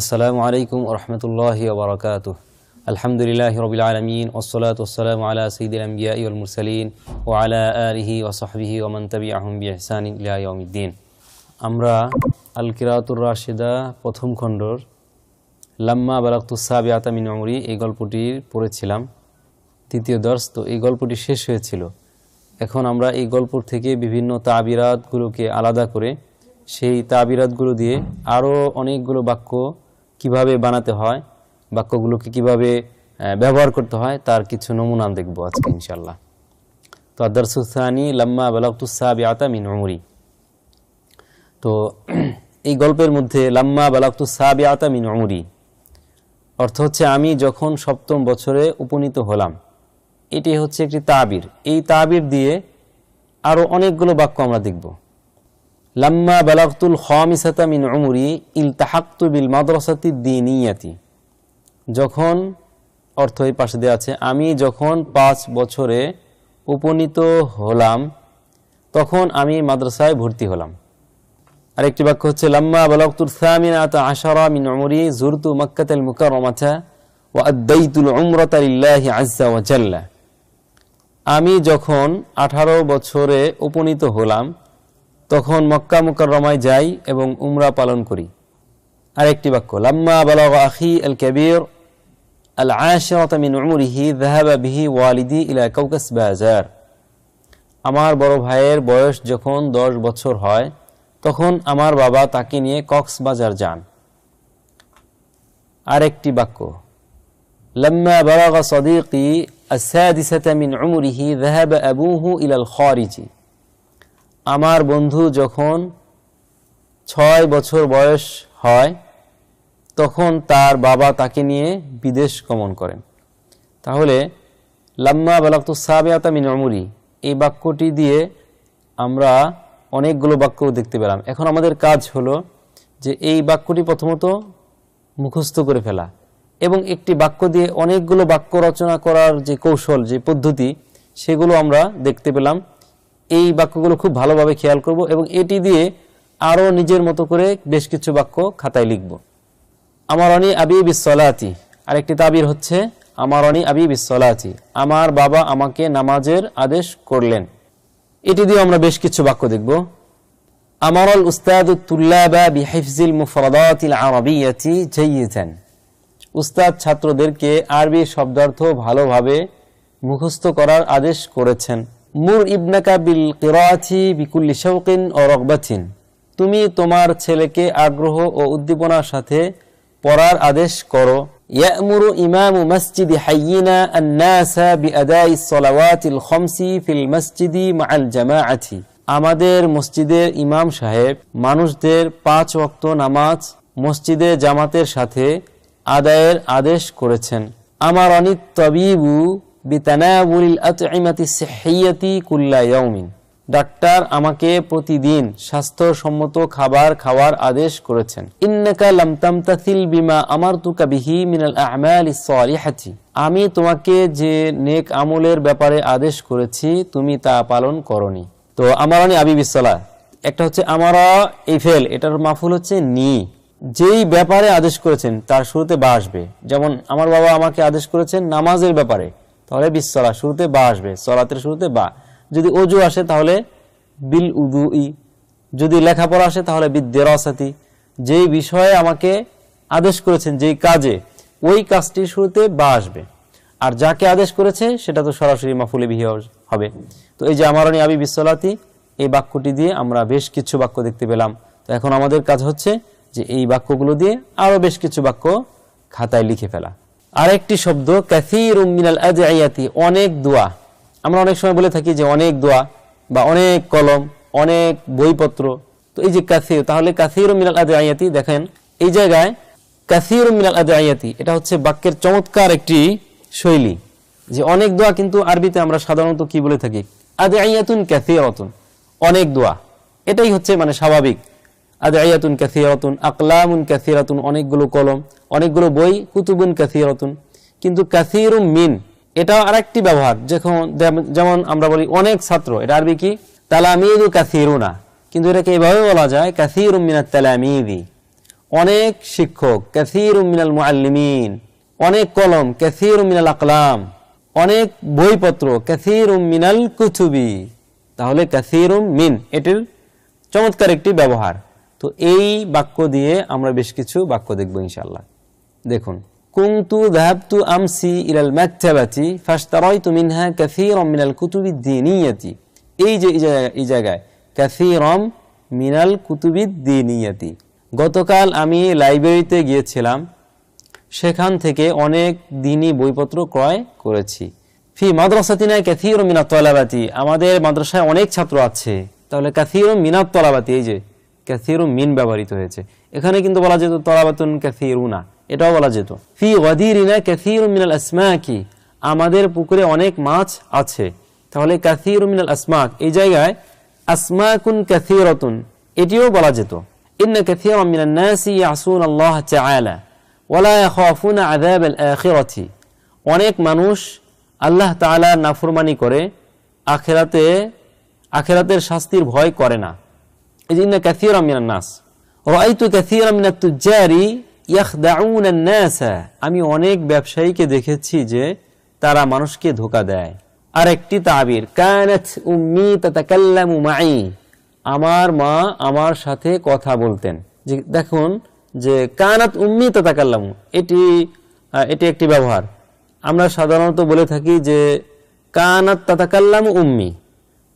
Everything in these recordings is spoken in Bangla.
আসসালামু আলাইকুম রহমতুল্লাহ ওবরাকাত আলহামদুলিল্লাহ রবিল আলমিন ওসলাত ওসালাম আলা সঈদুল মুরসালিন ও আলা আলিহি ওসহবিহি ওমন তবি আহম বিহসান ইলাউদ্দিন আমরা আল কিরাতুর রাশেদা প্রথম খণ্ডর লাম্মা বালাক্তুসাবিয়াতা আতামিন অমরি এই গল্পটি পড়েছিলাম, তৃতীয় দর্শ। তো এই গল্পটি শেষ হয়েছিল। এখন আমরা এই গল্প থেকে বিভিন্ন তাবিরাতগুলোকে আলাদা করে সেই তাবিরাতগুলো দিয়ে আরও অনেকগুলো বাক্য কীভাবে বানাতে হয়, বাক্যগুলোকে কীভাবে ব্যবহার করতে হয়, তার কিছু নমুনা দেখব আজকে ইনশাল্লাহ তো আদারসুসানি লাম্মা বালাক্তুসাবিয়াতা মিন অমরি তো এই গল্পের মধ্যে লাম্মা বালাক্তুসাবিয়াতা মিন অমরি অর্থ হচ্ছে আমি যখন সপ্তম বছরে উপনীত হলাম, এটি হচ্ছে একটি তাবির। এই তাবির দিয়ে আরও অনেকগুলো বাক্য আমরা দেখব। লাম্মা বালাগতুল খামিসাতা মিন উমরি ইলতাহাক্তু বিল মাদ্রাসাতি দিনিয়াতি যখন অর্থ এই পাশে দেওয়া আছে, আমি যখন পাঁচ বছরে উপনীত হলাম, তখন আমি মাদ্রাসায় ভর্তি হলাম। আরেকটি বাক্য হচ্ছে, লাম্মা বালাগতুল সামিনাতা আশারা মিন উমরি জুরতু মক্কাতাল মুকাররমাতা ওয়া আদ্দাইতুল উমরাতা লিল্লাহি আজ্জা ওয়া জাল্লা। আমি যখন আঠারো বছরে উপনীত হলাম তখন মক্কা মুকাররমায় যাই এবং উমরা পালন করি আরেকটি বাক্য লাম্মা বালাগ আখি আল কবির আল আশরাতা মিন উমরিহি যাহাবা বিহি ওয়ালিদি ইলা কাউকাস বাজার আমার বড় ভাইয়ের বয়স যখন দশ বছর হয় তখন আমার বাবা তাকে নিয়ে কক্সবাজার যান আরেকটি বাক্য لما بلغ صديقي السادسة من عمره ذهب أبوه إلى الخارج আমার বন্ধু যখন ছয় বছর বয়স হয়, তখন তার বাবা তাকে নিয়ে বিদেশ গমন করেন। তাহলে, লাম্মা বালাক্তু সাবিয়াতা মিন এই বাক্যটি দিয়ে আমরা অনেকগুলো বাক্য দেখতে পেলাম। এখন আমাদের কাজ হলো যে এই বাক্যটি প্রথমত মুখস্থ করে ফেলা এবং একটি বাক্য দিয়ে অনেকগুলো বাক্য রচনা করার যে কৌশল, যে পদ্ধতি, সেগুলো আমরা দেখতে পেলাম। এই বাক্যগুলো খুব ভালোভাবে খেয়াল করব এবং এটি দিয়ে আরও নিজের মতো করে বেশ কিছু বাক্য খাতায় লিখব। আমার অনি আবি বিশ্বলাতি আরেকটি তাবির হচ্ছে আমার অনি আবি বিশ্বলাতি আমার বাবা আমাকে নামাজের আদেশ করলেন। এটি দিয়ে আমরা বেশ কিছু বাক্য দেখব। আমার অল উস্তাদ তুল্লাবা বিহিফজিল মুফরাদাতিল আরবিয়াতি জাইয়িদান উস্তাদ ছাত্রদেরকে আরবি শব্দার্থ ভালোভাবে মুখস্থ করার আদেশ করেছেন। মুর ইবনাকা বিল কিরাআতি বিকুল্লি শাওকিন ও রগবাতিন। তুমি তোমার ছেলেকে আগ্রহ ও উদ্দীপনার সাথে পড়ার আদেশ করো। ইয়ামুরু ইমামু মসজিদি হাইয়িনা আন্নাসা বিআদাই সলাওয়াতিল খমসি ফিল মসজিদি মাআল জামাআতি। আমাদের মসজিদের ইমাম সাহেব, মানুষদের পাঁচ ওয়াক্ত নামাজ মসজিদে জামাতের সাথে আদায়ের আদেশ করেছেন। আমার অনিত তবিবু কুল্লা ডাক্তার আমাকে প্রতিদিন স্বাস্থ্যসম্মত খাবার খাওয়ার আদেশ করেছেন। ইন্নাকা লাম তামতাসিল বিমা আমারতুকা বিহি মিনাল আ'মালিস সালিহাতি। আমি তোমাকে যে নেক আমলের ব্যাপারে আদেশ করেছি, তুমি তা পালন করনি। তো আমারানি আবি বিসলা একটা হচ্ছে আমারা এই ফেল, এটার মাফুল হচ্ছে নি। যেই ব্যাপারে আদেশ করেছেন, তার শুরুতে বা আসবে। যেমন আমার বাবা আমাকে আদেশ করেছেন নামাজের ব্যাপারে। তাহলে বিশ্বলা শুরুতে বা আসবে, সলাতের শুরুতে বা। যদি অজু আসে তাহলে বিল উদু ই যদি লেখাপড়া আসে তাহলে বিদ্যেরাসাতি যেই বিষয়ে আমাকে আদেশ করেছেন, যেই কাজে, ওই কাজটির শুরুতে বা আসবে। আর যাকে আদেশ করেছে, সেটা তো সরাসরি মাফুলে বিহি হবে। তো এই যে আমারণী আবি বিশ্বলাতি এই বাক্যটি দিয়ে আমরা বেশ কিছু বাক্য দেখতে পেলাম। তো এখন আমাদের কাজ হচ্ছে যে এই বাক্যগুলো দিয়ে আরও বেশ কিছু বাক্য খাতায় লিখে ফেলা। আরেকটি শব্দ কাসির মিনাল আদিয়াতি অনেক দোয়া। আমরা অনেক সময় বলে থাকি যে অনেক দোয়া বা অনেক কলম, অনেক বইপত্র। তো এই যে কাসির, তাহলে কাসির মিনাল আদিয়াতি দেখেন, এই জায়গায় কাসির মিনাল আদিয়াতি এটা হচ্ছে বাক্যের চমৎকার একটি শৈলী। যে অনেক দোয়া কিন্তু আরবিতে আমরা সাধারণত কি বলে থাকি? আদিয়াতুন কাসিরাতুন, অনেক দোয়া। এটাই হচ্ছে মানে স্বাভাবিক। আদায়াতুন কাসিরাতুন, আকলামুন কাসিরাতুন, অনেকগুলো কলম, অনেকগুলো বই, কুতুবুন কাসিরাতুন। কিন্তু কাসিরুম মিন, এটাও আরেকটি ব্যবহার, যখন যেমন আমরা বলি অনেক ছাত্র, এটা আরবি কি? তালামিদু কাসিরুনা। কিন্তু এটাকে এভাবে বলা যায়, কাসিরুম মিনাত তালামিদি অনেক শিক্ষক ক্যাথির মিনাল মুআল্লিমিন। অনেক কলম ক্যাথির মিনাল আকলাম। অনেক বইপত্র ক্যাথির মিনাল কুতুবি। তাহলে ক্যাথির মিন, এটির চমৎকার একটি ব্যবহার। তো এই বাক্য দিয়ে আমরা বেশ কিছু বাক্য দেখব ইনশাল্লাহ দেখুন কুংতু ধাবতু আমসি ইলাল মাকতাবাতি হ্যাঁ মিনহা রম মিনাল কুতুবিদ দ্বীনিয়াতি এই যে, এই জায়গায় কাসীরাম মিনাল কুতুবিদ দ্বীনিয়াতি গতকাল আমি লাইব্রেরিতে গিয়েছিলাম, সেখান থেকে অনেক দিনই বইপত্র ক্রয় করেছি। ফি মাদ্রাসাতিনা কাসীর মিনাত তলাবাতি। আমাদের মাদ্রাসায় অনেক ছাত্র আছে। তাহলে কাসীর মিনাত তলাবাতি, এই যে ক্যাথির মিন ব্যবহৃত হয়েছে। এখানে কিন্তু বলা যেত তলাবাতুন ক্যাথিরুনা এটাও বলা যেত। ফি ওয়াদিরিনা ক্যাথির মিনাল আসমাকি আমাদের পুকুরে অনেক মাছ আছে। তাহলে ক্যাথির মিনাল আসমাক এই জায়গায় আসমাকুন ক্যাথিরতুন এটিও বলা যেত। ইন্না ক্যাথির মিনান নাসি ইয়াসুন আল্লাহ তাআলা ওয়ালা ইয়াখাফুনা আযাব আল-আখিরাতি অনেক মানুষ আল্লাহ তাআলার নাফরমানি করে। আখিরাতে আখিরাতের শাস্তির ভয় করে না। ইন্না কাসীরাম মিনান নাস রাআইতু কাসীরাম মিনাত তুজ্জারি ইয়াখদাউনা আন-নাস আমি অনেক ব্যবসায়ীকে দেখেছি যে তারা মানুষকে ধোকা দেয়। আর একটি তাবির, কানাত উম্মি মাই। আমার মা আমার সাথে কথা বলতেন। যে দেখুন যে কানাত উম্মি তাতাকাল্লামু, এটি এটি একটি ব্যবহার। আমরা সাধারণত বলে থাকি যে কানাত তাতাকাল্লামু উম্মি।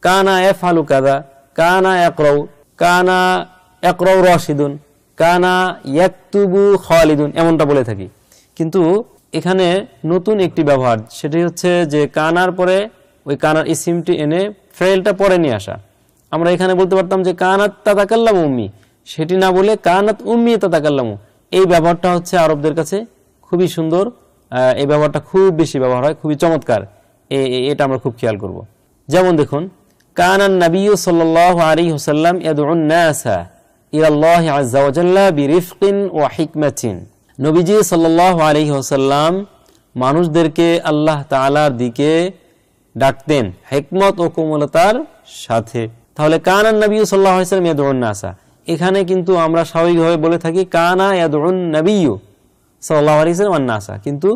কানা এফালু কাদা, কানা একরৌ কানা একরৌ রশিদুন, কানা ইয়াকতুবু খালিদুন, এমনটা বলে থাকি। কিন্তু এখানে নতুন একটি ব্যবহার সেটি হচ্ছে যে কানার পরে ওই কানার ইসিমটি এনে ফ্রেলটা পরে নিয়ে আসা। আমরা এখানে বলতে পারতাম যে কানাত তাতাকাল্লাম উম্মি, সেটি না বলে কানাত উম্মি তাতাকাল্লামু। এই ব্যবহারটা হচ্ছে আরবদের কাছে খুবই সুন্দর এই ব্যবহারটা খুব বেশি ব্যবহার হয়, খুবই চমৎকার। এটা আমরা খুব খেয়াল করব। যেমন দেখুন কানান নবী সাল্লাল্লাহু আলাইহি ওয়াসাল্লাম ইয়াদউন নাসা ইলা আল্লাহ আযজা ওয়া জাল্লা বিরিফকিন ওয়া হিকমাতিন। নবীজি সাল্লাল্লাহু আলাইহি ওয়াসাল্লাম মানুষদেরকে আল্লাহ তাআলার দিকে ডাকতেন হেকমত ও কোমলতার সাথে। তাহলে কানান নবী সাল্লাল্লাহু আলাইহি ওয়াসাল্লাম নাসা। এখানে কিন্তু আমরা স্বাভাবিকভাবে বলে থাকি কানা ইয়াদউন নবিয়্যু সাল্লাল্লাহু আলাইহি ওয়াসাল্লাম আন নাসা। কিন্তু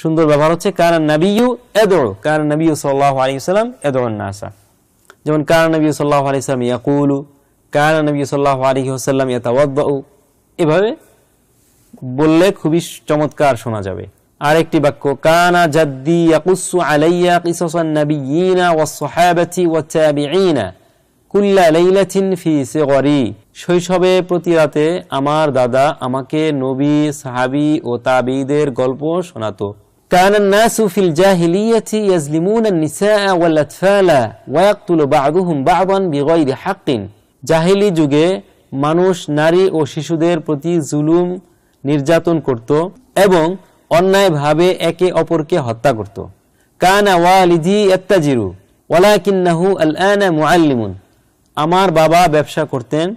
সুন্দর ব্যবহার হচ্ছে কানা নবিয়্যু ইয়াদউ, কানা নবী সাল্লাল্লাহু আলাইহি ওয়াসাল্লাম ইয়াদউন নাসা। যেমন, কানা নবী সাল্লাল্লাহু আলাইহি ওয়াসাল্লাম ইয়াকুলু, কানা নবী সাল্লাল্লাহু আলাইহি ওয়াসাল্লাম ইয়াতাওয়াদ্দাউ। এভাবে বললে খুবই চমৎকার শোনা যাবে। আরেকটি বাক্য, কানা জাদ্দি ইয়াকুসু আলাইয়া কিসাসান নাবিয়িনা ওয়াস সাহাবাতি কুল্লা লাইলাতিন ফি সিগরি। শৈশবে প্রতি রাতে আমার দাদা আমাকে নবী, সাহাবী ও তাবিদের গল্প শোনাতো। كان الناس في الجاهلية يظلمون النساء والأطفال ويقتل بعضهم بعضا بغير حق জাহিলি যুগে মানুষ নারী ও শিশুদের প্রতি জুলুম নির্যাতন করত এবং অন্যায়ভাবে একে অপরকে হত্যা করত কানা ওয়ালিদি এত্তাজিরু ওয়ালাকিন্নাহু আল-আনা মুআল্লিমুন আমার বাবা ব্যবসা করতেন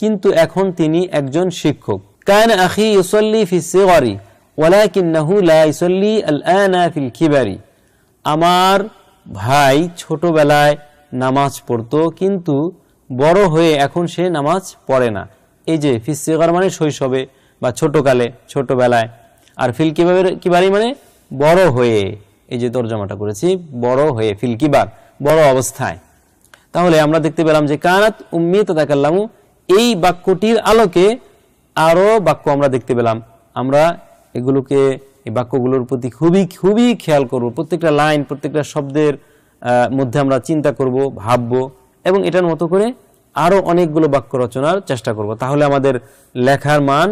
কিন্তু এখন তিনি একজন শিক্ষক কান আখি ইউসল্লি ফি সিগরি ওয়ালাকিন্নাহু লা ইউসল্লি আল-আনা ফিল কিবারি। আমার ভাই ছোটবেলায় নামাজ পড়তো, কিন্তু বড় হয়ে এখন সে নামাজ পড়ে না। এই যে, ফিস সিগার মানে শৈশবে বা ছোটকালে, ছোটবেলায়। আর ফিল কিবারের কিবারি মানে বড় হয়ে। এই যে তর্জমাটা করেছি, বড় হয়ে, ফিল কিবার, বড় অবস্থায়। তাহলে আমরা দেখতে পেলাম যে, কানাত উম্মি তাকাল্লামু এই বাক্যটির আলোকে আরও বাক্য আমরা দেখতে পেলাম। আমরা এগুলোকে, এই বাক্যগুলোর প্রতি খুবই খুবই খেয়াল করব। প্রত্যেকটা লাইন, প্রত্যেকটা শব্দের মধ্যে আমরা চিন্তা করব, ভাববো এবং এটার মতো করে আরও অনেকগুলো বাক্য রচনার চেষ্টা করব। তাহলে আমাদের লেখার মান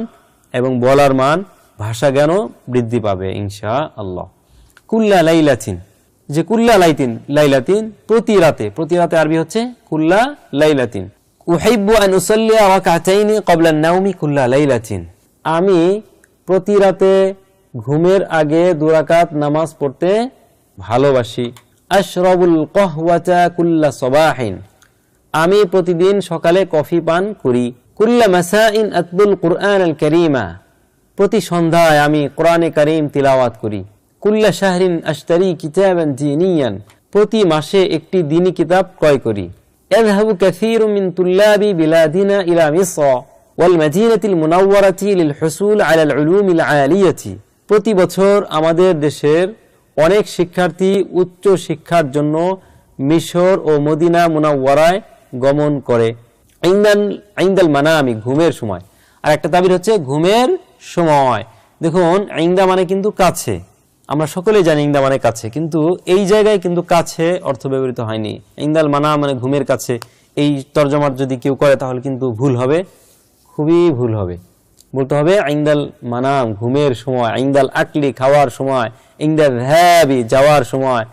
এবং বলার মান, ভাষা জ্ঞানও বৃদ্ধি পাবে ইনশা আল্লাহ কুল্লা লাইলাথিন যে কুল্লা লাইতিন, লাইলাতিন প্রতি রাতে প্রতি রাতে আরবি হচ্ছে কুল্লা লাইলাতিন। আন-নাওমি কুল্লা লাইলাতিন। আমি প্রতি রাতে ঘুমের আগে দুরাকাত নামাজ পড়তে ভালোবাসি। আশরাবুল কহওয়াতা কুল্লা সবাহিন। আমি প্রতিদিন সকালে কফি পান করি। কুল্লা মাসাইন আতবুল কুরআন আল করিমা। প্রতি সন্ধ্যায় আমি কোরআনে করিম তিলাওয়াত করি। কুল্লা শাহরিন আশতারি কিতাবান দিনিয়ান প্রতি মাসে একটি দিনী কিতাব ক্রয় করি। এযহাবু কাসীরুম মিন তুল্লাবি বিলাদিনা ইলা মিসর। ওয়াল মুনাওয়ারাতি হসুল আলাল উলুম আলিয়াতি। প্রতি বছর আমাদের দেশের অনেক শিক্ষার্থী উচ্চ শিক্ষার জন্য মিশর ও মদিনা মুনাওয়ারায় গমন করে। আইন্দান আইন্দাল মানামি, ঘুমের সময়। আর একটা তাবির হচ্ছে ঘুমের সময়। দেখুন আইন্দা মানে কিন্তু কাছে। আমরা সকলেই জানি ইন্দা মানে কাছে, কিন্তু এই জায়গায় কিন্তু কাছে অর্থ ব্যবহৃত হয়নি। ইন্দাল মানা মানে ঘুমের কাছে। এই তর্জমার যদি কেউ করে তাহলে কিন্তু ভুল হবে। খুবই ভুল হবে। বলতে হবে, আইন্দাল মানাম, ঘুমের সময়, আইন্দাল আকলি, খাওয়ার সময় ইন্দাল হ্যাবি যাওয়ার সময়,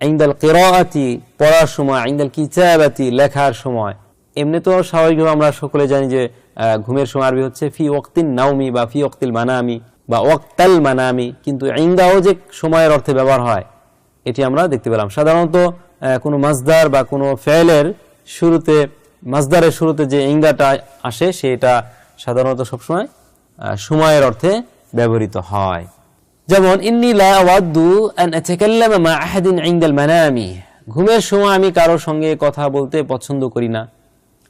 আইন্দাল কেরাতি পড়ার সময়, আইন্দাল কিতাবাতি, লেখার সময়। এমনি তো স্বাভাবিকভাবে আমরা সকলে জানি যে ঘুমের সময় আরবি হচ্ছে ফি ওক্তিন নাওমি বা ফি ওক্তিল মানামি বা ওয়াক্তাল মানামি। কিন্তু ইন্দাও যে সময়ের অর্থে ব্যবহার হয়, এটি আমরা দেখতে পেলাম। সাধারণত কোনো মাজদার বা কোনো ফেলের শুরুতে মাজদারের শুরুতে যে ইংদাটা আসে, সেটা সাধারণত সবসময় সময়ের অর্থে ব্যবহৃত হয়। যেমন, ইন্নি ঘুমের সময় আমি কারোর সঙ্গে কথা বলতে পছন্দ করি না।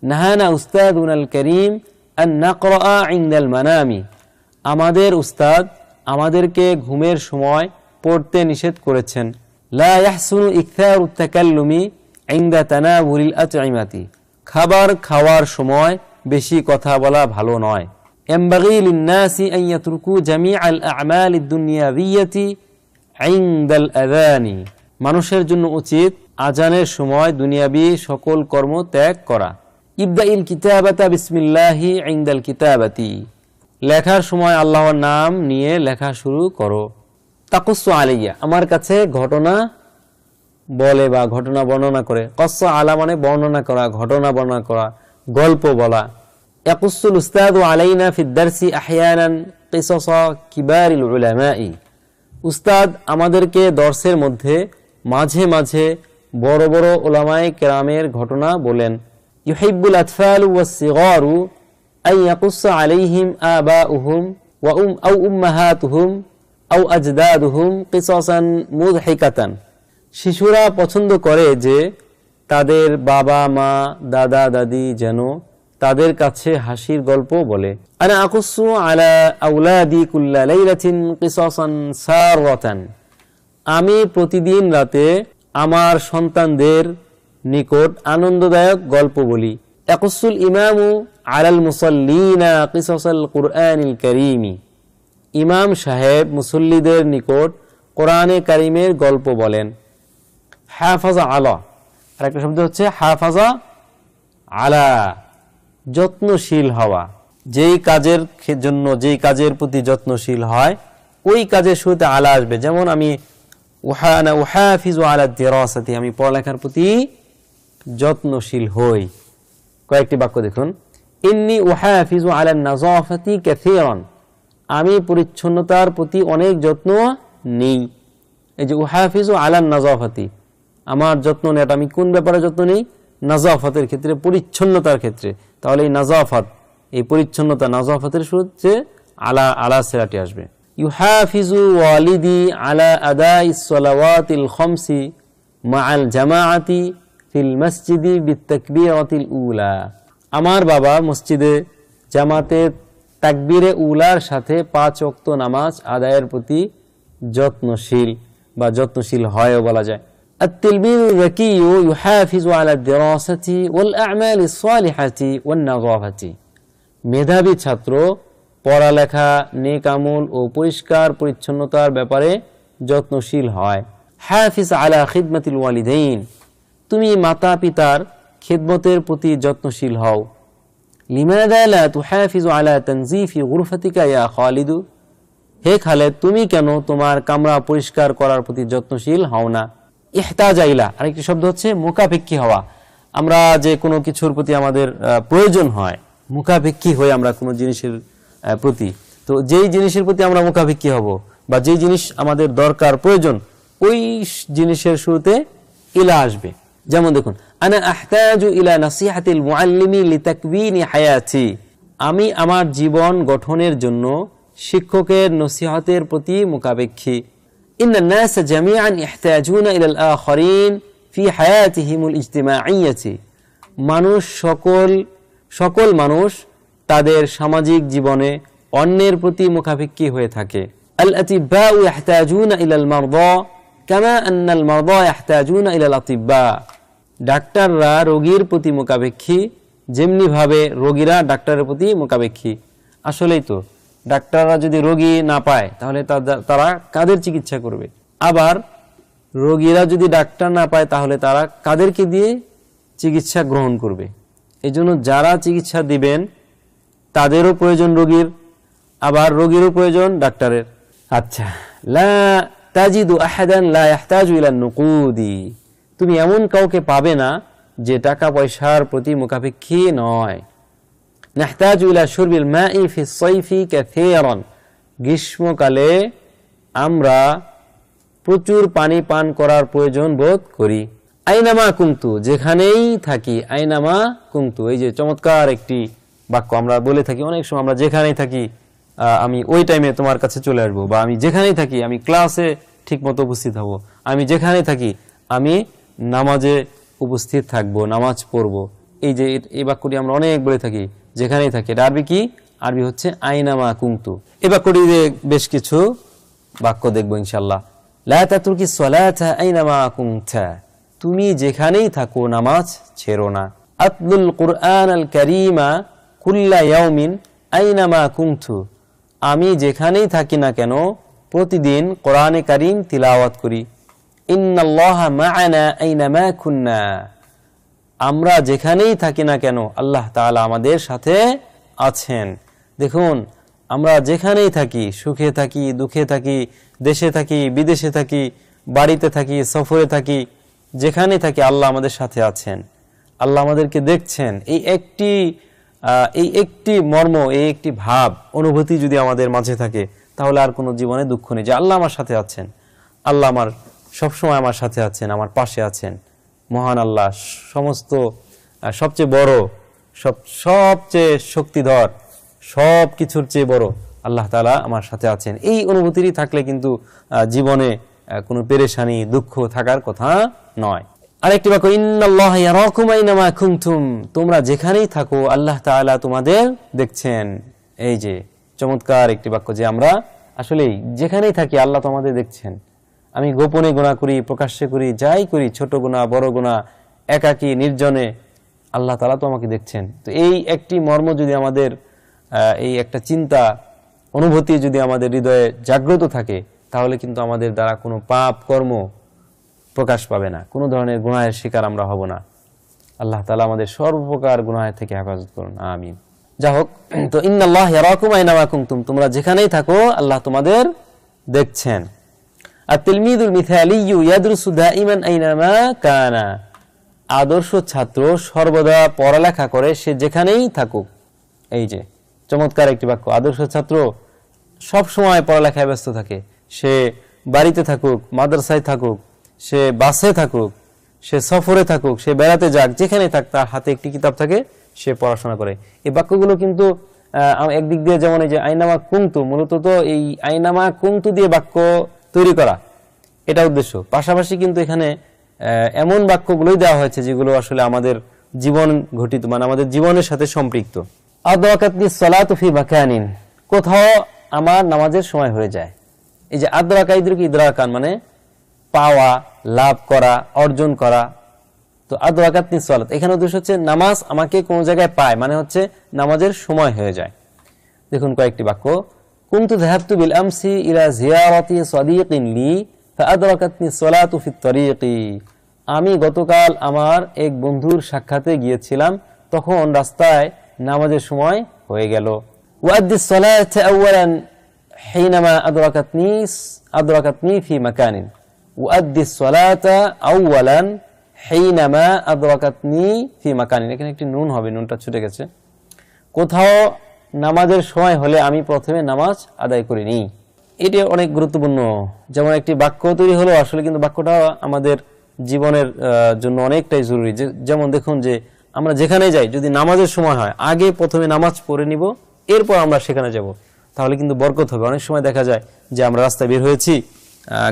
নাহানা উস্তাদুনাল করিম আন নাকরা ইনদাল মানামি। আমাদের উস্তাদ আমাদেরকে ঘুমের সময় পড়তে নিষেধ করেছেন। লা ইয়াহসুনু ইনদা তানাবুলিল আতইমাতি। খাবার খাওয়ার সময় বেশি কথা বলা ভালো নয় ينبغي للناس أن يتركوا جميع الأعمال الدنيوية عند الأذان মানুষের জন্য উচিত আজানের সময় দুনিয়াবি সকল কর্ম ত্যাগ করা ইবদাইল কিতাবাতা বিসমিল্লাহি ইনদাল কিতাবাতি লেখার সময় আল্লাহর নাম নিয়ে লেখা শুরু করো তাকুসু আলাইয়া আমার কাছে ঘটনা বলে বা ঘটনা বর্ণনা করে। কস আলা মানে বর্ণনা করা, ঘটনা বর্ণনা করা, গল্প বলা। ইয়াকুসুল উস্তাদু আলাইনা ফি দারসি আহয়ানান কিসাস কিবারিল উলামাই। উস্তাদ আমাদেরকে দর্শের মধ্যে মাঝে মাঝে বড় বড় ওলামায়ে কেরামের ঘটনা বলেন। ইউহিব্বুল আতফালু ওয়াস সিগারু আন ইয়াকুস আলাইহিম আবাউহুম ওয়া উম আও উম্মাহাতুহুম আও আজদাদুহুম কিসাসান মুদহিকাতান। শিশুরা পছন্দ করে যে তাদের বাবা, মা, দাদা, দাদি যেন তাদের কাছে হাসির গল্প বলে। আলা আমি প্রতিদিন রাতে আমার সন্তানদের নিকট আনন্দদায়ক গল্প বলি। একুসুল ইমামু আলাল মুসল্লিনা কিসাসাল কুরআনিল কারীমি। ইমাম সাহেব মুসল্লিদের নিকট কোরআনে কারিমের গল্প বলেন। হাফাজা আলা। আর একটা শব্দ হচ্ছে হাফাজা আলা, যত্নশীল হওয়া। যেই কাজের জন্য, যেই কাজের প্রতি যত্নশীল হয়, ওই কাজের শুরুতে আলা আসবে। যেমন আমি উহানা উহাফিজ আলা দিরাসাতি, আমি পড়ালেখার প্রতি যত্নশীল হই। কয়েকটি বাক্য দেখুন। ইন্নি উহাফিজু আলা নাজাফাতি কাসীরান। আমি পরিচ্ছন্নতার প্রতি অনেক যত্ন নেই। এই যে উহাফিজু আলা নাজাফাতি আমার যত্ন নেট আমি কোন ব্যাপারে যত্ন নেই? নাজাফাতের ক্ষেত্রে, পরিচ্ছন্নতার ক্ষেত্রে। তাহলে এই নাজাফাত, এই পরিচ্ছন্নতা, নাজাফাতের শুরুতে আলা আলা সেরাটি আসবে। ইউ ইউহাফিজু ওয়ালিদি আলা আদাই সলাওয়াতিল খমসি মা আল জামাআতি ফিল মসজিদি বিতাকবীরাতিল উলা। আমার বাবা মসজিদে জামাতে তাকবিরে উলার সাথে পাঁচ ওয়াক্ত নামাজ আদায়ের প্রতি যত্নশীল বা যত্নশীল হয়ও বলা যায়। التلميذ الذكي يحافظ على الدراسة والأعمال الصالحة والنظافة মেধাবী ছাত্র পড়ালেখা নেক আমল ও পরিষ্কার পরিচ্ছন্নতার ব্যাপারে যত্নশীল হয় হাফিজ আলা খিদমতিল ওয়ালিদাইন তুমি মাতা পিতার খিদমতের প্রতি যত্নশীল হও লিমাদা লা তুহাফিজু আলা তানজিফি গুরফাতিকা ইয়া খালিদু হে খালেদ তুমি কেন তোমার কামরা পরিষ্কার করার প্রতি যত্নশীল হও না ইহতাজাইলা আরেকটি শব্দ হচ্ছে মুখাপেক্ষী হওয়া। আমরা যে কোনো কিছুর প্রতি আমাদের প্রয়োজন হয় মুখাপেক্ষী হয়ে আমরা কোনো জিনিসের প্রতি। তো যেই জিনিসের প্রতি আমরা মুখাপেক্ষী হব বা যেই জিনিস আমাদের দরকার, প্রয়োজন, ওই জিনিসের শুরুতে ইলা আসবে। যেমন দেখুন ইলা নাসিহাতিল আমি আমার জীবন গঠনের জন্য শিক্ষকের নসিহতের প্রতি মুখাপেক্ষী إن الناس جميعا يحتاجون إلى الآخرين في حياتهم الاجتماعية মানুষ সকল সকল মানুষ তাদের সামাজিক জীবনে অন্যের প্রতি মুখাভিক্ষি হয়ে থাকে الأطباء يحتاجون إلى المرضى كما أن المرضى يحتاجون إلى الأطباء ডাক্তাররা রোগীর প্রতি মোকাবেক্ষী যেমনিভাবে রোগীরা ডাক্তারের প্রতি মোকাবেক্ষী আসলেই তো ডাক্তাররা যদি রোগী না পায়, তাহলে তারা কাদের চিকিৎসা করবে? আবার রোগীরা যদি ডাক্তার না পায়, তাহলে তারা কাদেরকে দিয়ে চিকিৎসা গ্রহণ করবে? এই যারা চিকিৎসা দিবেন, তাদেরও প্রয়োজন রোগীর, আবার রোগীরও প্রয়োজন ডাক্তারের। আচ্ছা নুকুদি। তুমি এমন কাউকে পাবে না যে টাকা পয়সার প্রতি মুখাপেক্ষী নয়। নাহতাজু ইলা শুরবিল মাই ফি সাইফি কাসীরান গ্রীষ্মকালে আমরা প্রচুর পানি পান করার প্রয়োজন বোধ করি। আইনামা কুমতু, যেখানেই থাকি, আইনামা কুমতু, এই যে চমৎকার একটি বাক্য আমরা বলে থাকি, অনেক সময় আমরা যেখানেই থাকি আমি ওই টাইমে তোমার কাছে চলে আসব, বা আমি যেখানেই থাকি, আমি ক্লাসে ঠিক মতো উপস্থিত হব, আমি যেখানেই থাকি, আমি নামাজে উপস্থিত থাকব, নামাজ পড়ব। এই যে এই বাক্যটি আমরা অনেক বলে থাকি যেখানেই থাকে। এটা আরবি কি? আরবি হচ্ছে আইনামা কুমতু। এই বাক্যটি বেশ কিছু বাক্য দেখব ইনশাল্লাহ লা তাতরুকি আইনামা তুমি যেখানেই থাকো নামাজ ছেড়ো না। আতলুল কুরআন আল কারীমা কুল্লা ইয়াউমিন আইনামা কুনতু আমি যেখানেই থাকি না কেন, প্রতিদিন কোরআনে কারীম তিলাওয়াত করি। ইন্নাল্লাহা মা'ানা আইনামা কুন্না। আমরা যেখানেই থাকি না কেন, আল্লাহ তাআলা আমাদের সাথে আছেন। দেখুন, আমরা যেখানেই থাকি, সুখে থাকি, দুঃখে থাকি, দেশে থাকি, বিদেশে থাকি, বাড়িতে থাকি, সফরে থাকি যেখানে থাকি, আল্লাহ আমাদের সাথে আছেন। আল্লাহ আমাদেরকে দেখছেন। এই একটি এই একটি মর্ম, এই একটি ভাব, অনুভূতি যদি আমাদের মাঝে থাকে, তাহলে আর কোনো জীবনে দুঃখ নেই যে আল্লাহ আমার সাথে আছেন। আল্লাহ আমার সবসময় আমার সাথে আছেন, আমার পাশে আছেন। মহান আল্লাহ, সমস্ত সবচেয়ে বড়, সব, সবচেয়ে শক্তিধর সব কিছুর চেয়ে বড় আল্লাহ তালা আমার সাথে আছেন। এই অনুভূতিরই থাকলে কিন্তু জীবনে কোনো পেরেশানি, দুঃখ থাকার কথা নয়। আরেকটি বাক্য, ইন্নাল্লাহ ইয়ারাকুম আইনামা কুনতুম। তোমরা যেখানেই থাকো, আল্লাহ তাআলা তোমাদের দেখছেন। এই যে, চমৎকার একটি বাক্য যে আমরা আসলেই যেখানেই থাকি, আল্লাহ তো আমাদের দেখছেন। আমি গোপনে গুণা করি, প্রকাশ্যে করি, যাই করি, ছোট গুণা বড় গুণা একাকী, নির্জনে, আল্লাহ তালা তো আমাকে দেখছেন। তো এই একটি মর্ম যদি আমাদের এই একটা চিন্তা, অনুভূতি যদি আমাদের হৃদয়ে জাগ্রত থাকে, তাহলে কিন্তু আমাদের দ্বারা কোনো পাপ কর্ম প্রকাশ পাবে না। কোনো ধরনের গুনাহের শিকার আমরা হব না। আল্লাহ তালা আমাদের সর্বপ্রকার গুনাহের থেকে হেফাজত করুন। আমিন। যা হোক, তো ইন্নাল্লাহ ইয়ারাকুম তোমরা যেখানেই থাকো, আল্লাহ তোমাদের দেখছেন। আর তিলমিদুল মিথালিয়ু ইয়াদরুসু দাইমান আইনামা কানা আদর্শ ছাত্র সর্বদা পড়ালেখা করে সে যেখানেই থাকুক। এই যে, চমৎকার একটি বাক্য। আদর্শ ছাত্র সব সময় পড়ালেখায় ব্যস্ত থাকে। সে বাড়িতে থাকুক, মাদ্রাসায় থাকুক, সে বাসে থাকুক, সে সফরে থাকুক, সে বেড়াতে যাক যেখানে থাক, তার হাতে একটি কিতাব থাকে, সে পড়াশোনা করে। এই বাক্যগুলো কিন্তু একদিক দিয়ে যেমন এই যে, আইনামা কুন্তু, মূলত তো এই আইনামা কুন্তু দিয়ে বাক্য তৈরি করা। এটা উদ্দেশ্য। পাশাপাশি কিন্তু এখানে এমন বাক্যগুলোই দেওয়া হয়েছে যেগুলো আসলে আমাদের জীবন ঘটিত মানে আমাদের জীবনের সাথে সম্পৃক্ত। আদওয়াকাতনি সলাতু ফি মাকানিন। কোথাও আমার নামাজের সময় হয়ে যায়। এই যে আদ্রাকা, ইদ্রুকি, ইদ্রাকান মানে পাওয়া, লাভ করা, অর্জন করা। তো আদওয়াকাতনি সলাত। এখানে উদ্দেশ্য হচ্ছে নামাজ আমাকে কোন জায়গায় পায় মানে হচ্ছে নামাজের সময় হয়ে যায়। দেখুন কয়েকটি বাক্য। কুনতু যাহাবতু বিল আমসি ইলা জিয়ারাতি সাদিকিন লি ফাআদরাকাতনি সলাতু ফি তরিকি আমি গতকাল আমার এক বন্ধুর সাক্ষাতে গিয়েছিলাম তখন রাস্তায় নামাজের সময় হয়ে গেল ওয়াদ্দি সলাত আউয়ালান حينما أدركتني أدركتني في مكان وأدي الصلاة أولا حينما أدركتني في مكان এখানে একটি নুন হবে নুনটা ছুটে গেছে কোথাও নামাজের সময় হলে আমি প্রথমে নামাজ আদায় করে নিই। এটি অনেক গুরুত্বপূর্ণ। যেমন একটি বাক্য তৈরি হলো আসলে কিন্তু বাক্যটা আমাদের জীবনের জন্য অনেকটাই জরুরি। যেমন দেখুন যে, আমরা যেখানে যাই, যদি নামাজের সময় হয়, আগে প্রথমে নামাজ পড়ে নিব, এরপর আমরা সেখানে যাব। তাহলে কিন্তু বরকত হবে। অনেক সময় দেখা যায় যে, আমরা রাস্তায় বের হয়েছি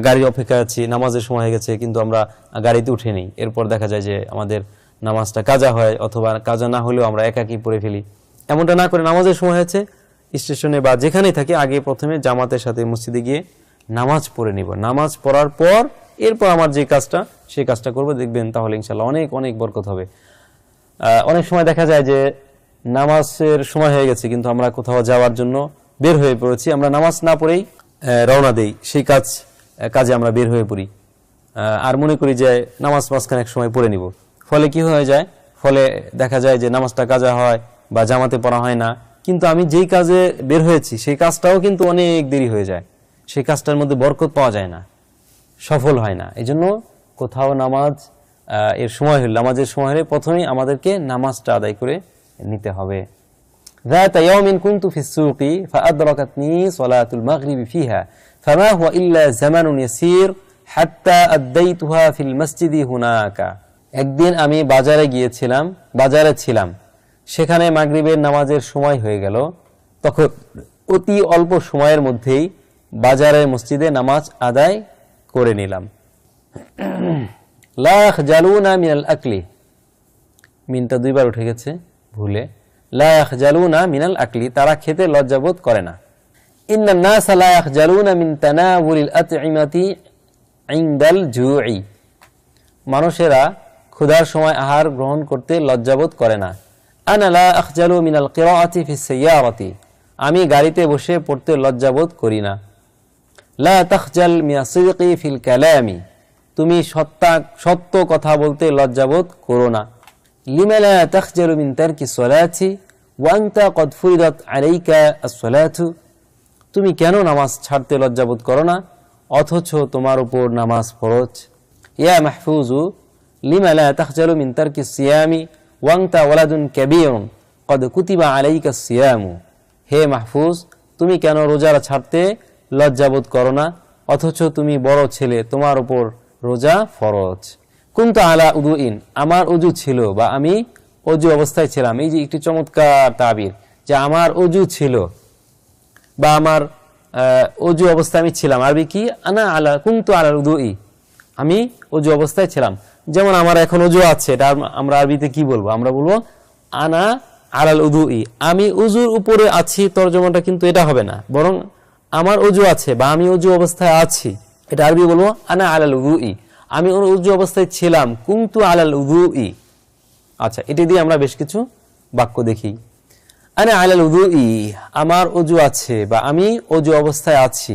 গাড়ি অপেক্ষায় আছি, নামাজের সময় হয়ে গেছে, কিন্তু আমরা গাড়িতে উঠে নিই। এরপর দেখা যায় যে, আমাদের নামাজটা কাজা হয়, অথবা কাজা না হলেও আমরা একাকি পড়ে ফেলি। এমনটা না করে নামাজের সময় হয়েছে, স্টেশনে বা যেখানেই থাকি, আগে প্রথমে জামাতের সাথে মসজিদে গিয়ে নামাজ পড়ে নিব। নামাজ পড়ার পর, এরপর আমার যে কাজটা, সেই কাজটা করব। দেখবেন তাহলে ইনশাল্লাহ অনেক অনেক বরকত হবে। অনেক সময় দেখা যায় যে নামাজের সময় হয়ে গেছে, কিন্তু আমরা কোথাও যাওয়ার জন্য বের হয়ে পড়েছি। আমরা নামাজ না পড়েই রওনা দেই। সেই কাজ, কাজে আমরা বের হয়ে পড়ি। আর মনে করি যে নামাজ মাঝখানে এক সময় পড়ে নিব। ফলে কি হয়ে যায়? ফলে দেখা যায় যে নামাজটা কাজা হয় বা জামাতে পড়া হয় না কিন্তু আমি যেই কাজে বের হয়েছি সেই কাজটাও কিন্তু অনেক দেরি হয়ে যায় সেই কাজটার মধ্যে বরকত পাওয়া যায় না সফল হয় না এই জন্য কোথাও নামাজ আহ, এর সময় হলে নামাজের সময় হলে প্রথমেই আমাদেরকে নামাজটা আদায় করে নিতে হবে ذات يوم كنت في السوق فأدركتني صلاة المغرب فيها فما هو إلا زمن يسير حتى أديتها في المسجد هناك একদিন আমি বাজারে গিয়েছিলাম বাজারে ছিলাম সেখানে মাগরিবের নামাজের সময় হয়ে গেল। তখন অতি অল্প সময়ের মধ্যেই বাজারের মসজিদে নামাজ আদায় করে নিলাম। লাখ জালুনা মিনাল আকলি। মিনটা দুইবার উঠে গেছে, ভুলে। লাখ জালুনা মিনাল আকলি, তারা খেতে লজ্জাবোধ করে না। লাখ মিন মানুষেরা ক্ষুধার সময় আহার গ্রহণ করতে লজ্জাবোধ করে না। আনা লা আখজালু মিনাল কিরাআতি ফিস সাইয়ারাতি আমি গাড়িতে বসে পড়তে লজ্জাবোধ করি না। লা তাখজাল মিয়া সিদকি ফিল কালামি। তুমি সত্তা, সত্য কথা বলতে লজ্জাবোধ করো না। লিমা লা তাখজালু মিন তারকি সলাতি? ওয়া আনতা কদ ফুরিদাত আলাইকা আস-সালাতু। তুমি কেন নামাজ ছাড়তে লজ্জাবোধ করো না? অথচ তোমার উপর নামাজ ফরজ। ইয়া মাহফুজু, লিমা লা তাখজালু মিন তারকি সিয়ামি? ওয়া আনতা ওয়ালাদুন কাবীরুন, কদ কুতিবা আলাইকা সিয়ামু। হে মাহফুজ, তুমি কেন রোজা ছাড়তে লজ্জাবোধ করো না? অথচ তুমি বড় ছেলে, তোমার উপর রোজা ফরজ। কুন্তু আলা উদু ইন আমার অজু ছিল বা আমি অজু অবস্থায় ছিলাম। এই যে একটি চমৎকার তাবির যে আমার অজু ছিল বা আমার অজু অবস্থায় আমি ছিলাম। আরবি কি? আনা আলা, কুন্তু আলা উদুই, আমি অজু অবস্থায় ছিলাম। যেমন আমার এখন অজু আছে, এটা আমরা আরবিতে কি বলব? আমরা বলব, আনা আলাল ই আমি উজুর উপরে আছি, তর্জমাটা কিন্তু এটা হবে না। বরং আমার অজু আছে বা আমি অজু অবস্থায় আছি, এটা আরবি বলব, আনা আলাল উদু ই আমি ওর উজু অবস্থায় ছিলাম, কুন্তু আলাল উদু ই আচ্ছা এটি দিয়ে আমরা বেশ কিছু বাক্য দেখি। আনা আলাল উদু ই আমার অজু আছে বা আমি অজু অবস্থায় আছি।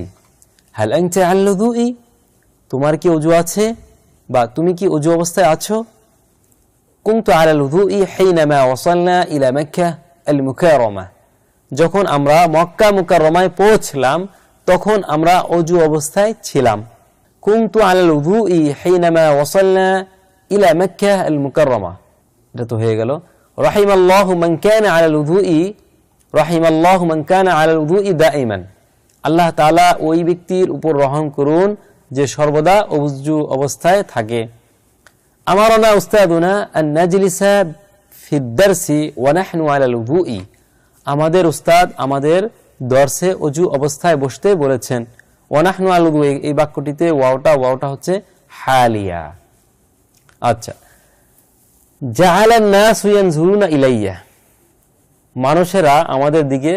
হাল আনতা আলাল উদুই? তোমার কি অজু আছে? বা তুমি কি অজু অবস্থায় আছো? কুনতু আলাল উদুই হাইনামা ওয়াসালনা ইলা মক্কা আল মুকাররমা যখন আমরা মক্কা মুকাররমায় পৌঁছলাম, তখন আমরা অজু অবস্থায় ছিলাম। কুনতু আলাল উদুই হাইনামা ওয়াসালনা ইলা মক্কা আল মুকাররমা এটা তো হয়ে গেল। রাহিমাল্লাহু মান কানা আলাল উদুই রাহিমাল্লাহু মান কানা আলাল উদুই দাইমান আল্লাহ তালা ওই ব্যক্তির উপর রহম করুন যে সর্বদা অবুজু অবস্থায় থাকে। আমারনা উস্তাদুনা আন নাজলিসা ফি দারসি ওয়া নাহনু আলাল আমাদের উস্তাদ আমাদের দর্শে অজু অবস্থায় বসতে বলেছেন, ওয়া নাহনু আল এই বাক্যটিতে ওয়াওটা ওয়াওটা হচ্ছে হালিয়া। আচ্ছা। ইলাইয়া। মানুষেরা আমাদের দিকে,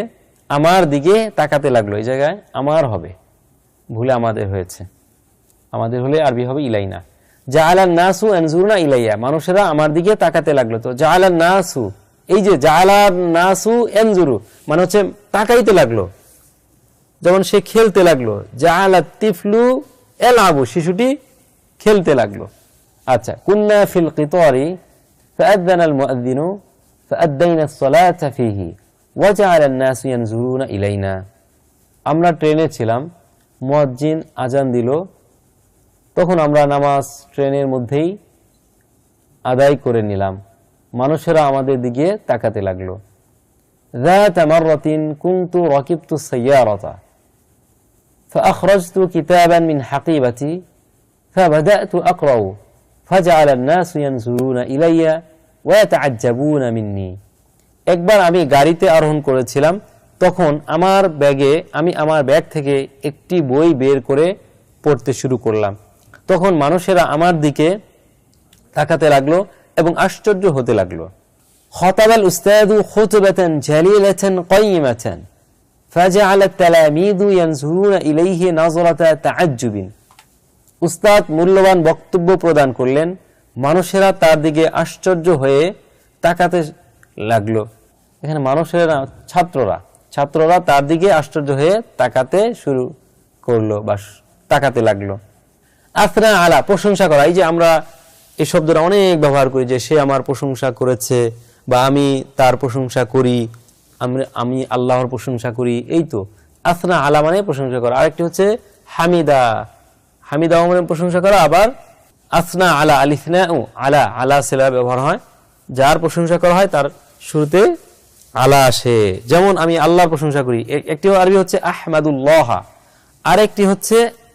আমার দিকে তাকাতে লাগল। এই জায়গায় আমার হবে। ভুলে আমাদের হয়েছে। আমাদের হলে আরবি হবে ইলাইনা জাহালান নাসু এনজুরুনা ইলাইয়া মানুষেরা আমার দিকে তাকাতে লাগলো তো জাহালান নাসু এই যে জাহালান নাসু এনজুরু মানে হচ্ছে তাকাইতে লাগলো যেমন সে খেলতে লাগলো জাহালা তিফলু এল আবু শিশুটি খেলতে লাগলো আচ্ছা কুন্না ফিল কিতরি فأذن المؤذن فأدينا الصلاة فيه وجعل الناس ينظرون إلينا আমরা ট্রেনে ছিলাম মুয়াজ্জিন আজান দিল তখন আমরা নামাজ ট্রেনের মধ্যেই আদায় করে নিলাম মানুষেরা আমাদের দিকে তাকাতে লাগলো ذات مرة كنت ركبت السيارة فأخرجت كتابا من حقيبتي فبدأت أقرأ فجعل الناس ينظرون إلي ويتعجبون مني একবার আমি গাড়িতে আরোহণ করেছিলাম তখন আমার ব্যাগে আমি আমার ব্যাগ থেকে একটি বই বের করে পড়তে শুরু করলাম তখন মানুষেরা আমার দিকে তাকাতে লাগলো এবং আশ্চর্য হতে লাগলো خطب الأستاذ خطبة جليلة قيمة فجعل التلاميذ ينظرون إليه نظرة تعجب উস্তাদ মূল্যবান বক্তব্য প্রদান করলেন মানুষেরা তার দিকে আশ্চর্য হয়ে তাকাতে লাগলো এখানে মানুষেরা না, ছাত্ররা ছাত্ররা তার দিকে আশ্চর্য হয়ে তাকাতে শুরু করলো বা স- তাকাতে লাগলো আফনা আলা, প্রশংসা করা। এই যে আমরা এই শব্দটা অনেক ব্যবহার করি যে সে আমার প্রশংসা করেছে বা আমি তার প্রশংসা করি, আমি আল্লাহর প্রশংসা করি, এই তো। আফনা আলা মানে প্রশংসা করা। আরেকটি হচ্ছে হামিদা। হামিদা মানে প্রশংসা করা, আবার আসনা আলা আলিফনা ও আলা আলা সেলা ব্যবহার হয়। যার প্রশংসা করা হয় তার শুরুতে আলা আসে। যেমন আমি আল্লাহর প্রশংসা করি। একটি আরবি হচ্ছে আহমাদুল্লাহ। আরেকটি হচ্ছে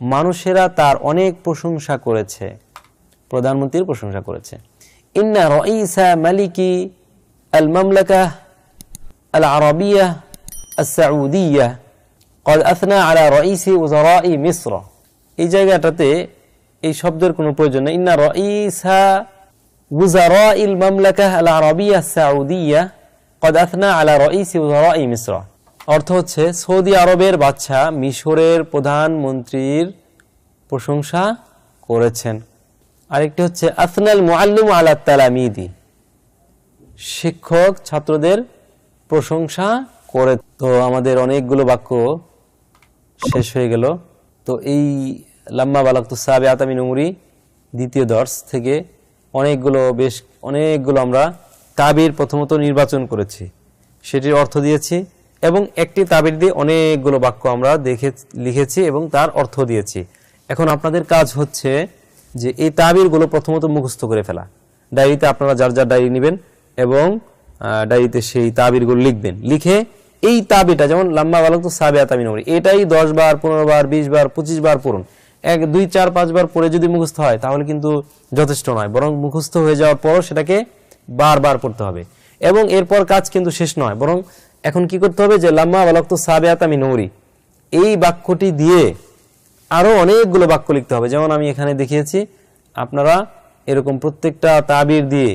মানুষেরা তার অনেক প্রশংসা করেছে। প্রধানমন্ত্রীর প্রশংসা করেছে। ইন্না রঈসা মালিকি আল মামলাকা আল আরবিয়া আসাউদিয়া কদ আথনা আলা রঈসি উজরাই মিশ্র এই জায়গাটাতে এই শব্দের কোনো প্রয়োজন নেই। ইন্না রঈসা উজারা ইল মামলাকা আল আরবিয়া সাউদিয়া কদ আথনা আলা রঈসি উজরাই মিশ্র অর্থ হচ্ছে সৌদি আরবের বাদশা মিশরের প্রধানমন্ত্রীর প্রশংসা করেছেন। আরেকটি হচ্ছে আসনাল মোয়াল্লুম আলা তালামিদি। শিক্ষক ছাত্রদের প্রশংসা করে। তো আমাদের অনেকগুলো বাক্য শেষ হয়ে গেল। তো এই লাম্মা বালাক্তু সাবে আতামি নমুরি দ্বিতীয় দর্শ থেকে অনেকগুলো বেশ অনেকগুলো আমরা তাবির প্রথমত নির্বাচন করেছি। সেটির অর্থ দিয়েছি এবং একটি তাবির দিয়ে অনেকগুলো বাক্য আমরা দেখে, লিখেছি এবং তার অর্থ দিয়েছি। এখন আপনাদের কাজ হচ্ছে যে এই তাবিরগুলো প্রথমত মুখস্থ করে ফেলা। ডায়েরিতে আপনারা যার যার ডায়েরি নেবেন এবং ডায়েরিতে সেই তাবিরগুলো লিখবেন। লিখে এই তাবিটা যেমন লাম্বা বালক তো সাবে আতামি নবী এটাই দশ বার, পনেরো বার, বিশ বার, পঁচিশ বার পড়ুন। এক, দুই, চার, পাঁচ বার পড়ে যদি মুখস্থ হয়, তাহলে কিন্তু যথেষ্ট নয়। বরং মুখস্থ হয়ে যাওয়ার পরও সেটাকে বারবার পড়তে হবে। এবং এরপর কাজ কিন্তু শেষ নয়, বরং এখন কি করতে হবে যে, লাম্মা বালক তো সাবে আতামি নৌরি। এই বাক্যটি দিয়ে আরও অনেকগুলো বাক্য লিখতে হবে। যেমন আমি এখানে দেখিয়েছি, আপনারা এরকম প্রত্যেকটা তাবির দিয়ে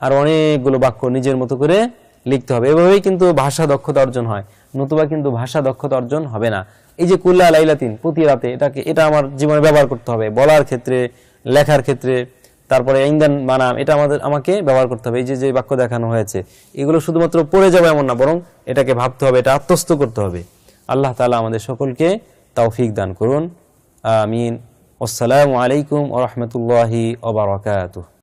আর অনেকগুলো বাক্য নিজের মতো করে লিখতে হবে। এভাবেই কিন্তু ভাষা দক্ষতা অর্জন হয়। নতুবা কিন্তু ভাষা দক্ষতা অর্জন হবে না। এই যে কুল্লা লাইলাতিন, প্রতি রাতে এটাকে, এটা আমার জীবনে ব্যবহার করতে হবে। বলার ক্ষেত্রে, লেখার ক্ষেত্রে তারপরে ইন্দান মানাম এটা আমাদের, আমাকে ব্যবহার করতে হবে। এই যে যে বাক্য দেখানো হয়েছে, এগুলো শুধুমাত্র পড়ে যাবে এমন না, বরং এটাকে ভাবতে হবে, এটা আত্মস্থ করতে হবে। আল্লাহ তালা আমাদের সকলকে তাওফিক দান করুন। আমিন। আসসালামু আলাইকুম ও রহমতুল্লাহি ওয়া বারাকাতুহু।